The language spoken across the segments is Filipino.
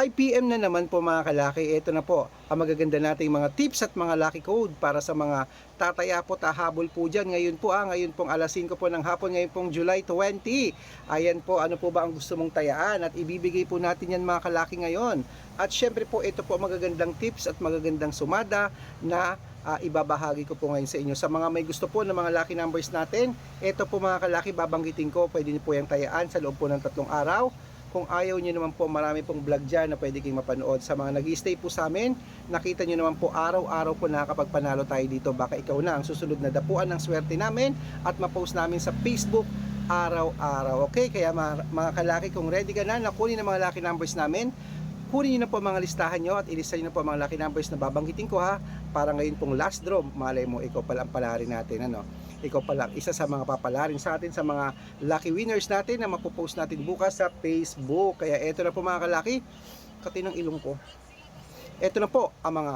5pm na naman po mga kalaki, ito na po ang magaganda nating mga tips at mga lucky code para sa mga tataya po, tahabol po dyan. Ngayon po ah, ngayon pong alas 5 po ng hapon, ngayon pong July 20. Ayan po, ano po ba ang gusto mong tayaan at ibibigay po natin yan mga kalaki ngayon. At syempre po, ito po magagandang tips at magagandang sumada na ah, ibabahagi ko po ngayon sa inyo. Sa mga may gusto po ng mga lucky numbers natin, ito po mga kalaki, babanggitin ko, pwede niyo po yung tayaan sa loob po ng tatlong araw. Kung ayaw niyo naman po, marami pong vlog dyan na pwede kayong mapanood. Sa mga nag stay po sa amin, nakita niyo naman po araw-araw po nakakapagpanalo tayo dito. Baka ikaw na ang susunod na dapuan ng swerte namin at mapost namin sa Facebook araw-araw. Okay, kaya mga, mga kalaki, kung ready ka na, nakunin ang mga lucky numbers namin, kunin niyo na po mga listahan nyo at ilista niyo na po mga lucky numbers na babanggitin ko ha para ngayon pong last draw malay mo ikaw pala ang palarin natin ano ikaw pala isa sa mga papalarin sa atin sa mga lucky winners natin na mapopost natin bukas sa Facebook. Kaya eto na po mga kalaki kati ng ilong ko. Eto na po ang mga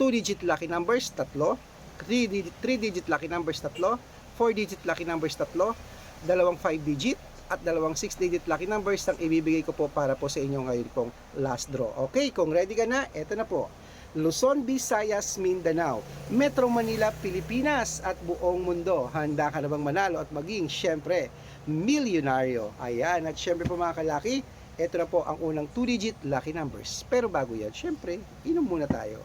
2 digit lucky numbers tatlo. 3 digit, 3 digit lucky numbers tatlo. 4 digit lucky numbers tatlo. Dalawang 5 digit at dalawang 6-digit lucky numbers ang ibibigay ko po para po sa inyo ngayon pong last draw. Okay, kung ready ka na, eto na po. Luzon, Visayas, Mindanao, Metro Manila, Pilipinas at buong mundo. Handa ka na bang manalo at maging, syempre, milyonaryo? Ayan, at syempre po mga kalaki, eto na po ang unang 2-digit lucky numbers. Pero bago yan, syempre, inom muna tayo.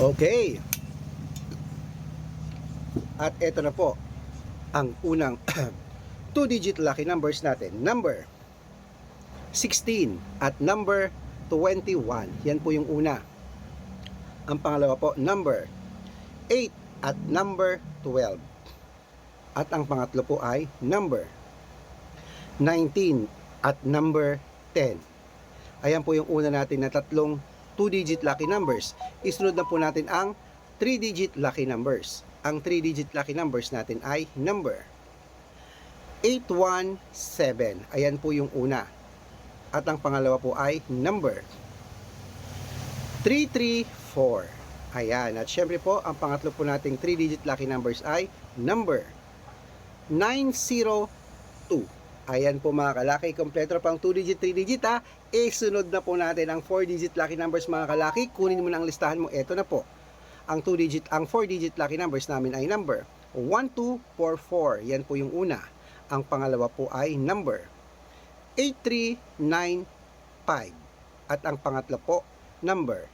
Okay. At eto na po ang unang 2-digit lucky numbers natin. Number 16 at number 21. Yan po yung una. Ang pangalawa po, number 8 at number 12. At ang pangatlo po ay number 19 at number 10. Ayan po yung una natin na tatlong 2-digit lucky numbers. Isunod na po natin ang 3-digit lucky numbers. Ang 3-digit lucky numbers natin ay number 817. Ayan po yung una. At ang pangalawa po ay number 334. Ayan. At syempre po, ang pangatlo po nating 3-digit lucky numbers ay number 902. Ayan po mga kalaki, kompleto pang 2-digit, 3-digit ha. E sunod na po natin ang 4-digit lucky numbers mga kalaki. Kunin mo na ang listahan mo. Ito na po. Ang 2-digit, ang 4-digit lucky numbers namin ay number 1244. Yan po yung una. Ang pangalawa po ay number 8395. At ang pangatlo po, number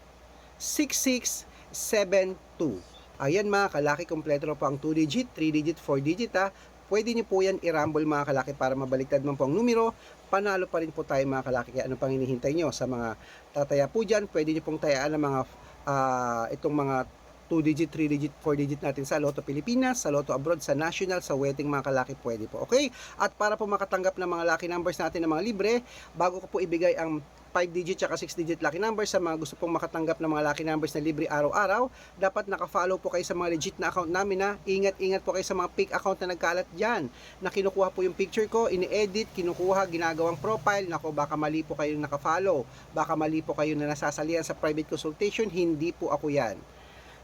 6672. Ayan mga kalaki, kompleto na po ang 2-digit, 3-digit, 4-digit ha. Pwede nyo po yan i-rumble mga kalaki para mabaliktad man po ang numero. Panalo pa rin po tayo mga kalaki. Kaya ano pang hinihintay nyo sa mga tataya po dyan. Pwede nyo pong tayaan ng mga ah, itong mga 2-digit, 3-digit, 4-digit natin sa Lotto Pilipinas, sa Lotto Abroad, sa National, sa wedding mga kalaki pwede po. Okay? At para po makatanggap ng mga lucky numbers natin ng mga libre, bago ko po ibigay ang 5-digit at 6-digit lucky numbers sa mga gusto pong makatanggap ng mga lucky numbers na libre araw-araw, dapat naka-follow po kayo sa mga legit na account namin na ingat-ingat po kayo sa mga fake account na nagkalat dyan na kinukuha po yung picture ko, ini-edit, kinukuha, ginagawang profile, nako baka mali po kayo naka-follow, baka mali po kayo na nasasalihan sa private consultation, hindi po ako yan.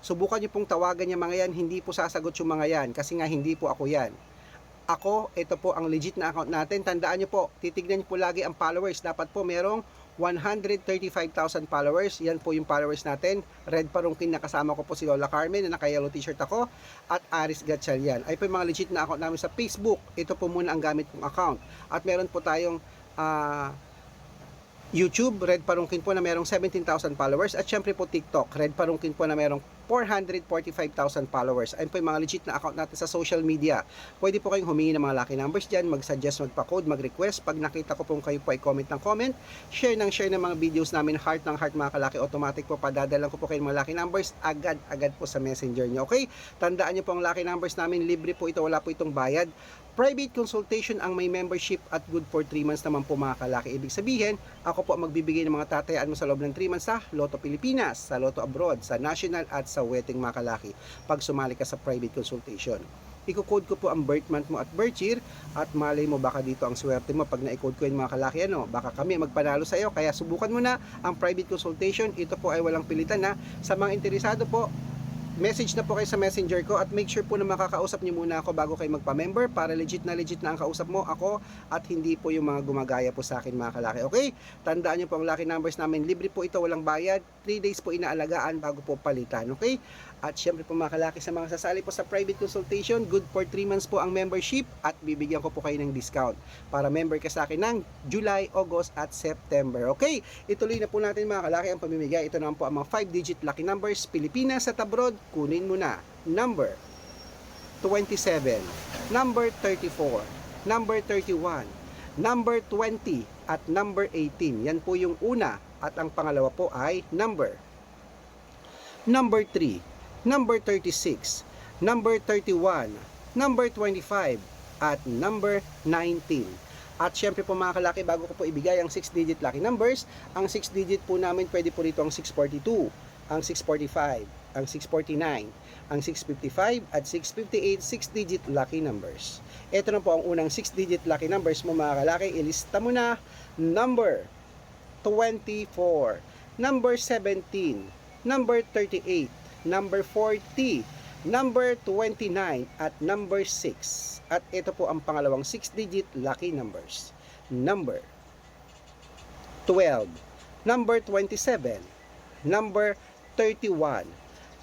Subukan niyo pong tawagan yung mga yan, hindi po sasagot yung mga yan kasi nga hindi po ako yan. Ako, ito po ang legit na account natin. Tandaan niyo po, titignan niyo po lagi ang followers. Dapat po merong 135,000 followers. Yan po yung followers natin. Red Parungkin na kasama ko po si Lola Carmen na naka-yellow t-shirt ako. At Aris Gatchalian. Ay po yung mga legit na account namin sa Facebook. Ito po muna ang gamit kong account. At meron po tayong ah, YouTube, Red Parungkin po na merong 17,000 followers at syempre po TikTok, Red Parungkin po na merong 445,000 followers. Ayun po yung mga legit na account natin sa social media. Pwede po kayong humingi ng mga lucky numbers dyan, mag-suggest, magpa-code, mag-request. Pag nakita ko po kayo po ay comment ng comment, share ng share ng mga videos namin, heart ng heart mga kalaki, automatic po padadalan ko po kayo ng mga lucky numbers agad-agad po sa messenger nyo. Okay? Tandaan nyo po ang lucky numbers namin, libre po ito, wala po itong bayad. Private consultation ang may membership at good for 3 months naman po mga kalaki. Ibig sabihin, ako po magbibigay ng mga tatayaan mo sa loob ng 3 months sa Lotto Pilipinas, sa Lotto Abroad, sa National at sa Wedding mga kalaki pag sumali ka sa private consultation. Iko-code ko po ang birth month mo at birth year at malay mo baka dito ang swerte mo pag na-code ko yung mga kalaki ano, baka kami magpanalo sa iyo kaya subukan mo na ang private consultation. Ito po ay walang pilitan na sa mga interesado po message na po kayo sa messenger ko at make sure po na makakausap niyo muna ako bago kayo magpa-member para legit na legit na ang kausap mo ako at hindi po yung mga gumagaya po sa akin mga kalaki. Okay? Tandaan niyo po ang lucky numbers namin. Libre po ito, walang bayad. 3 days po inaalagaan bago po palitan. Okay? At syempre po mga kalaki sa mga sasali po sa private consultation, good for 3 months po ang membership at bibigyan ko po kayo ng discount para member ka sa akin ng July, August at September. Okay? Ituloy na po natin mga kalaki ang pamimigay. Ito naman po ang mga 5-digit lucky numbers. Pilipinas at abroad, kunin mo na. Number 27, number 34, number 31, number 20 at number 18. Yan po yung una at ang pangalawa po ay number number 3, number 36, number 31, number 25 at number 19. At syempre po mga kalaki, bago ko po ibigay ang 6-digit lucky numbers, ang 6-digit po namin pwede po rito ang 642, ang 645, ang 649, ang 655 at 658 6-digit lucky numbers. Ito na po ang unang 6-digit lucky numbers mo mga kalaki. Ilista mo na number 24, number 17, number 38, number 40, number 29 at number 6. At ito po ang pangalawang 6-digit lucky numbers. Number 12, number 27, number 31,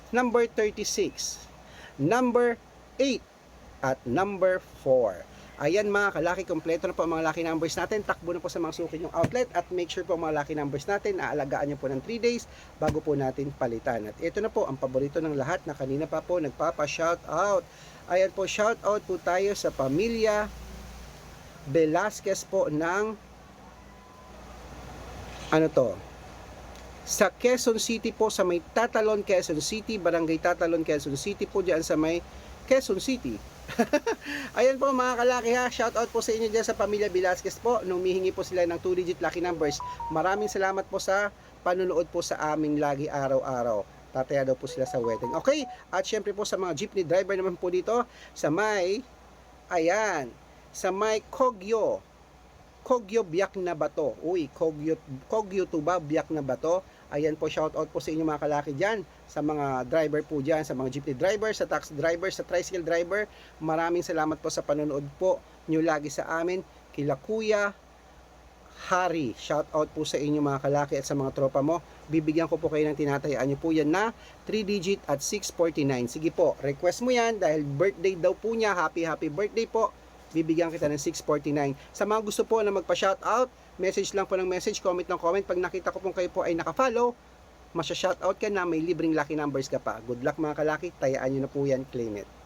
number 36, number 8, at number 4. Ayan mga kalaki, kompleto na po ang mga lucky numbers natin. Takbo na po sa mga suki yung outlet at make sure po ang mga lucky numbers natin, aalagaan nyo po ng 3 days bago po natin palitan. At ito na po ang paborito ng lahat na kanina pa po nagpapa-shout out. Ayan po, shout out po tayo sa pamilya Velasquez po ng ano to, sa Quezon City po sa may Tatalon, Quezon City, Barangay Tatalon, Quezon City po diyan sa may Quezon City. Ayan po mga kalaki ha, shout out po sa inyo dyan sa pamilya Velasquez po. Nung mihingi po sila ng 2-digit lucky numbers. Maraming salamat po sa panunood po sa aming lagi araw-araw. Tataya daw po sila sa wedding. Okay, at syempre po sa mga jeepney driver naman po dito sa may, ayan, sa may Kogyo, Kogyo Biak na Bato. Uy, Kogyo, Kogyo Tuba Biak na Bato. Ayan po, shout out po sa inyo mga kalaki dyan, sa mga driver po dyan, sa mga jeepney driver, sa taxi driver, sa tricycle driver. Maraming salamat po sa panonood po nyo lagi sa amin. Kila Kuya Hari, shout out po sa inyo mga kalaki at sa mga tropa mo. Bibigyan ko po kayo ng tinatayaan nyo po yan na 3 digit at 649. Sige po, request mo yan dahil birthday daw po niya. Happy happy birthday po bibigyan kita ng 649. Sa mga gusto po na magpa-shoutout, message lang po ng message, comment ng comment. Pag nakita ko pong kayo po ay naka-follow, masya-shoutout ka na, may libreng lucky numbers ka pa. Good luck mga kalaki, tayaan nyo na po yan, claim it.